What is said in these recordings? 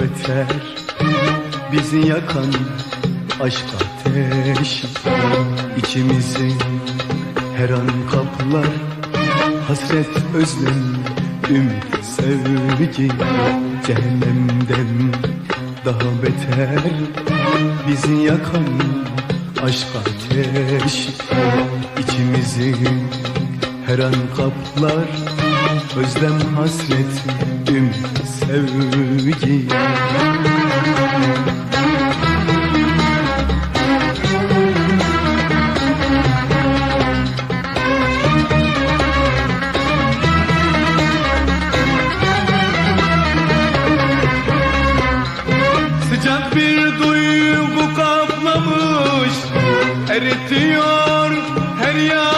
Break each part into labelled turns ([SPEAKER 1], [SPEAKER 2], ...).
[SPEAKER 1] beter. Bizi yakan aşk ateşi içimizi her an kaplar. Hasret özlem ümit sevgi. Cehennemden daha beter. Bizi yakan aşk ateşi içimizi her an kaplar Özlem hasret ümit sevgi Sıcak bir duygu kaplamış Eritiyor her yanımı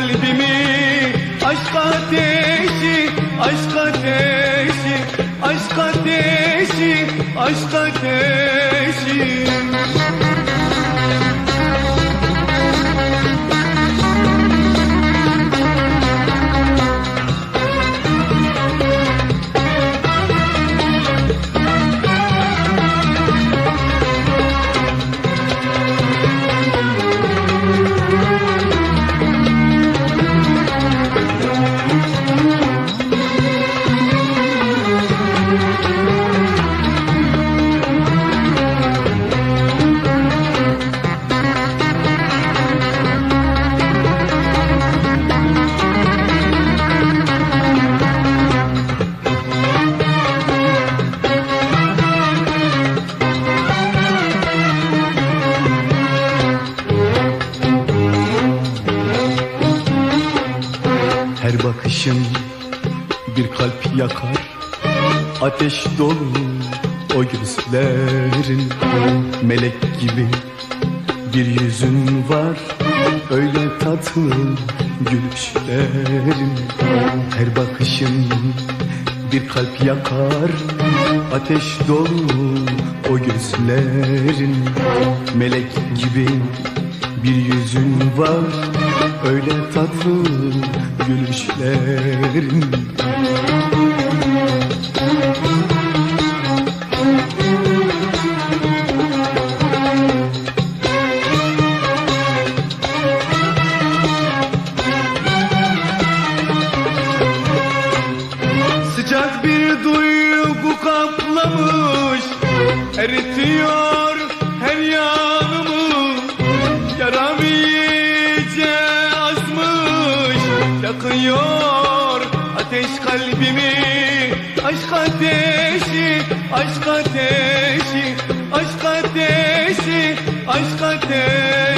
[SPEAKER 1] kalbimi. Aşk ateşi, aşk ateşi Aşk ateşi, aşk ateşi Her bakışın bir kalp yakar. Ateş dolu o gözlerin. Melek gibi bir yüzün var. Öyle tatlı gülüşlerin. Her bakışın bir kalp yakar. Ateş dolu o gözlerin. Melek gibi bir yüzün var Öyle tatlı gülüşlerin. Sıcak bir duygu kaplamış Eritiyor Yakıyor ateş kalbimi. Aşk ateşi, aşk ateşi Aşk ateşi, aşk ateşi